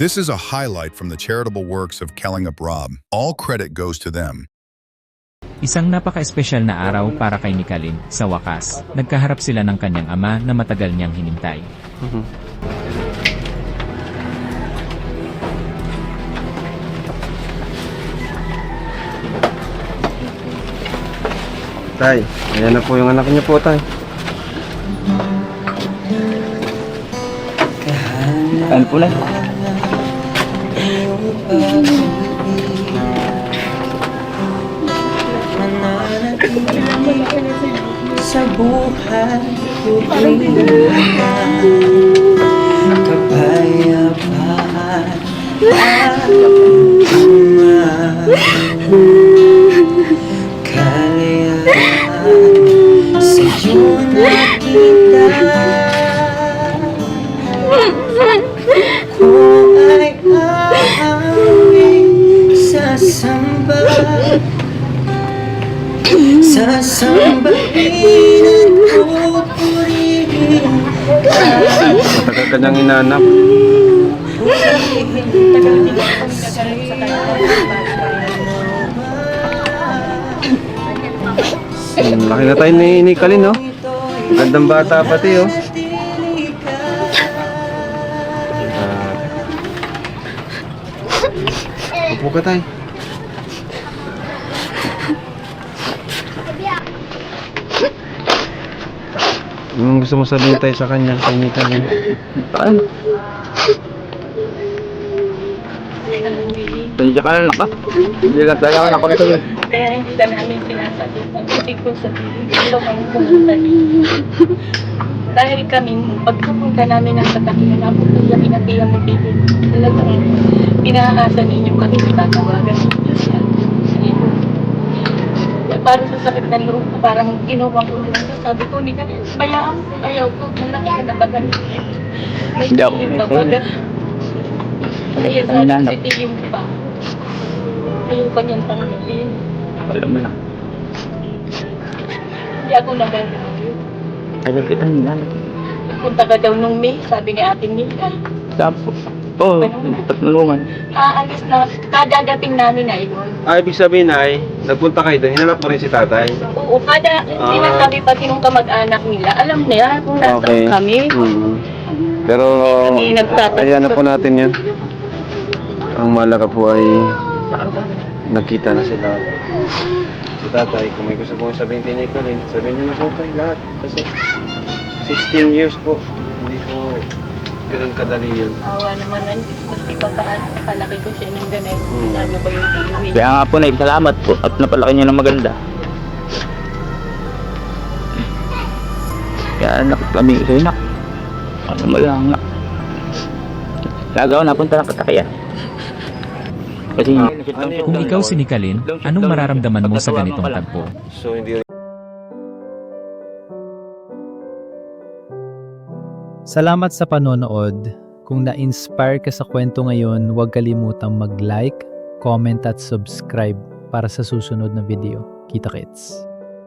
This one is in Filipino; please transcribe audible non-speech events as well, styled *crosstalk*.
This is a highlight from the charitable works of Kellingup Rob. All credit goes to them. Isang napaka-espesyal na araw para kay Nikalin. Sa wakas, nagkaharap sila ng kanyang ama na matagal niyang hinintay. Tay, ayan na po yung anak niyo po, tay. Ano po na? Sa buhay ko *laughs* kapayapaan at kalayaan sa iyo nakita Sasambahin at pupurihin ka Matagal ka niyang inanap. Hmm, laki na tayo ni, ni Kalin, no? Gandang bata pati, oh. Ah. Upo ka tayo. Anong gusto mo sabihin tayo sa kanya, kay ni Kalin? Ano? Tansya ka na lang ka. Hindi lang tayo ako na sa'yo. Kaya hindi na namin sinasabi. Hindi ko sabihin. Gusto kami pumunta dito. Dahil kami, pagkapunta namin ng Satakinan, napunta siya pinatiyang mo dito. Talagang pinahaasa ninyo kami tinatawagan ninyo Parang sa sakit ng loob ko, parang ginawa ko lang. Sabi ko, hindi ka bayaan ko. Ayaw ko, malaki ka na bagan. May Hindi ako. Kaya Ano na, sa anak? tingin ko pa. Ayaw ka niyang tanggapin. Alam mo na. Hindi ako nagagawa. Alam kita nila. Punta ka daw nung May, sabi ni Ate Mika. Saan po? Oo, patulungan. Aalis na, kadadating namin na yun. Ah, ibig sabihin ay, nagpunta kayo doon, hinanap mo rin si tatay. Oo, kada Ah. sinasabi pati nung kamag-anak nila, alam nila kung nasaan Okay. kami. Hmm. Pero, Kami nagtatanong. ayan na po natin yan. Ang malaga po ay nagkita na sila. Si tatay, kung may gusto pong sabihin din ko rin, sabihin niyo na po kayo lahat. Kasi 16 years po ganun kadali yun. Awa naman ang Diyos, kasi papaano, palaki ko siya ng ganito. Hmm. Ano ba yung iuwi? Kaya nga po na salamat po at napalaki niyo ng maganda. Kaya anak kami sa inak. Ano mo lang nga. Lagaw na punta ng katakyan. Kasi ano Kung ikaw si Nikalin, anong mararamdaman mo sa ganitong tagpo? So, hindi Salamat sa panonood. Kung na-inspire ka sa kwento ngayon, huwag kalimutang mag-like, comment at subscribe para sa susunod na video. Kita kits!